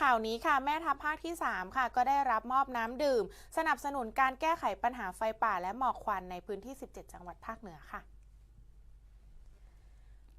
ข่าวนี้ค่ะ แม่ทัพภาคที่ 3 ค่ะ ก็ได้รับมอบน้ำดื่ม สนับสนุนการแก้ไขปัญหาไฟป่าและหมอกควันในพื้นที่ 17 จังหวัดภาคเหนือค่ะ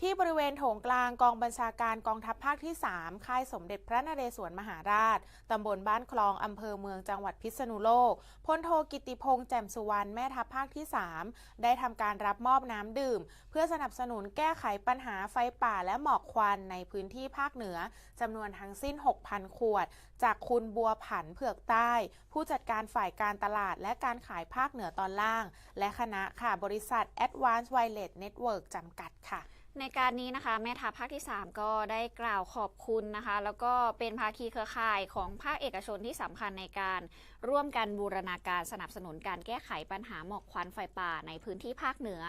ที่บริเวณโถงกลางกองบัญชาการกองทัพภาคที่ 3 ค่ายสมเด็จพระนเรศวรมหาราช ตำบลบ้านคลอง อำเภอเมืองจังหวัดพิษณุโลก พลโทกิติพงษ์แจ่มสุวรรณแม่ทัพภาคที่ 3 ได้ทำการรับมอบน้ำดื่ม เพื่อสนับสนุนแก้ไขปัญหาไฟป่าและหมอกควันในพื้นที่ภาคเหนือจำนวนทั้งสิ้น 6,000 ขวด จากคุณบัวผันเผือกใต้ ผู้จัดการฝ่ายการตลาดและการขายภาคเหนือตอนล่าง และคณะค่ะบริษัท Advanced Wireless Network จำกัดค่ะ ในการนี้นะคะแม่ทัพภาคที่ 3 ก็ได้กล่าวขอบคุณนะคะ แล้วก็เป็นภาคีเครือข่ายของภาคเอกชนที่สำคัญในการร่วมกันบูรณาการสนับสนุนการแก้ไขปัญหาหมอกควันไฟป่าในพื้นที่ภาคเหนือ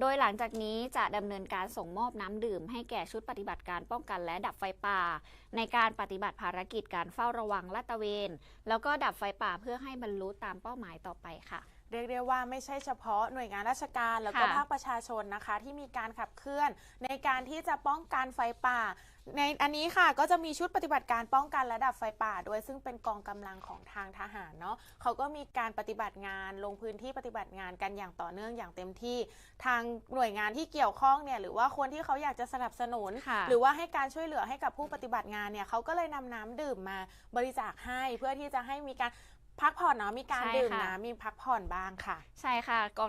โดยหลังจากนี้จะดำเนินการส่งมอบน้ำดื่ม ให้แก่ชุดปฏิบัติการป้องกันและดับไฟป่า ในการปฏิบัติภารกิจการเฝ้าระวังลาดตระเวน แล้วก็ดับไฟป่าเพื่อให้บรรลุตามเป้าหมายต่อไปค่ะเรียกได้ว่าไม่ใช่เฉพาะหน่วยงานราชการแล้วก็ค่ะภาคประชาชนนะคะ ที่มีการขับเคลื่อน ในการที่จะป้องกันไฟป่า ในอันนี้ค่ะก็จะมีชุดปฏิบัติการป้องกันและดับไฟป่าด้วยซึ่งเป็นกองกำลังของทางทหารเนาะเขาก็มีการปฏิบัติงานลงพื้นที่ปฏิบัติงานกันอย่างต่อเนื่องอย่างเต็มที่ ทางหน่วยงานที่เกี่ยวข้องเนี่ยหรือว่าคนที่เขาอยากจะสนับสนุน ค่ะ หรือว่าให้การช่วยเหลือให้กับผู้ปฏิบัติงานเนี่ยเขาก็เลยนำน้ำดื่มมาบริจาคให้เพื่อที่จะให้มีการ พักผ่อนเนาะมีการใช่ดื่มค่ะ น้ำมีพักผ่อนบ้างค่ะ ใช่ค่ะกอง